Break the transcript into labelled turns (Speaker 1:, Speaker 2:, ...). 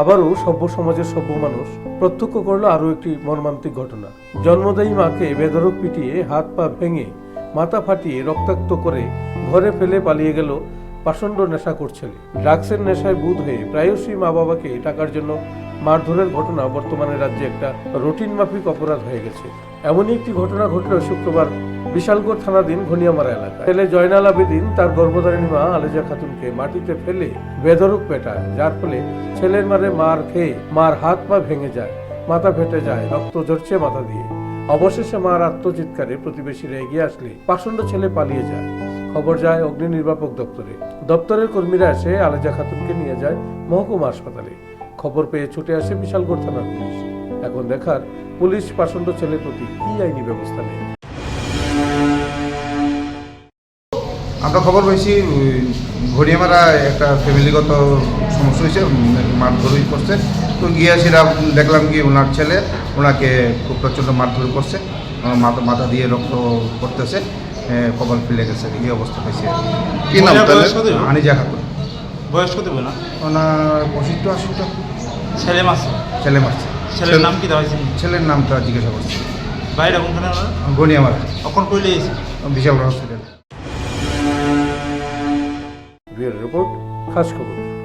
Speaker 1: আবারও সভ্য সমাজের সভ্য মানুষ প্রত্যক্ষ করল আরও একটি মর্মান্তিক ঘটনা। জন্মদায়ী মাকে বেধরক পিটিয়ে হাত পা ভেঙে মাথা ফাটিয়ে রক্তাক্ত করে ঘরে ফেলে পালিয়ে গেল পাষণ্ড নেশা করছেলে। ড্রাগসের নেশায় বুধ হয়ে প্রায়শই মা বাবাকে টাকার জন্য মারধরের ঘটনা বর্তমানে রাজ্যে একটা রুটিন মাফিক অপরাধ হয়ে গেছে। এমনই একটি ঘটনা ঘটল শুক্রবার বিশালগড় থানাধীন ঘনিয়ামারা এলাকায়। ছেলে জয়নাল আবেদিন তার গর্ভধারিণী মা আলেজা খাতুনকে মাটিতে ফেলে বেধরক পেটায়, যার ফলে ছেলের মারে মার খেয়ে মার হাত পা ভেঙে যায়, মাথা ফেটে যায়, রক্ত ঝরছে মাথা দিয়ে। অবশেষে মার আত্মচিৎকারে প্রতিবেশীরা এগিয়ে আসলে পাষণ্ড ছেলে পালিয়ে যায়। খবর যায় অগ্নি নির্বাপক দপ্তরে। দপ্তরের কর্মীরা এসে আলেজা খাতুনকে নিয়ে যায় মহকুমা হাসপাতালে। খবর পেয়ে ছুটে আসে বিশালগড় থানার পুলিশ। এখন দেখার পুলিশ পাষণ্ড ছেলের প্রতি কি আইনি ব্যবস্থা নেয়?
Speaker 2: আমরা খবর পেয়েছি ওই ঘড়িয়ামারা একটা ফ্যামিলিগত সমস্যা হয়েছে মারধরই করছে। তো গিয়ে সেটা দেখলাম কি ওনার ছেলে ওনাকে খুব প্রচণ্ড মারধর করছে মাথা মাথা দিয়ে রক্ত করতেছে এ, কপাল ফেলে গেছে এই অবস্থা পাইছে
Speaker 3: কি নাম?
Speaker 2: আনিজা খাতুন।
Speaker 4: বয়স কত না
Speaker 2: ওনার পঁচিশটা আশিটা।
Speaker 4: ছেলে মাস
Speaker 2: ছেলে মারছে
Speaker 4: ছেলের নাম কি দেওয়া হয়েছে
Speaker 2: ছেলের নামটা জিজ্ঞাসা করছে।
Speaker 4: বাইরে কোনখানে ওনার
Speaker 2: আমার
Speaker 4: কখন কইলে এসে
Speaker 2: বিশাল হসপিটাল।
Speaker 1: রিপোর্ট খাস খবর।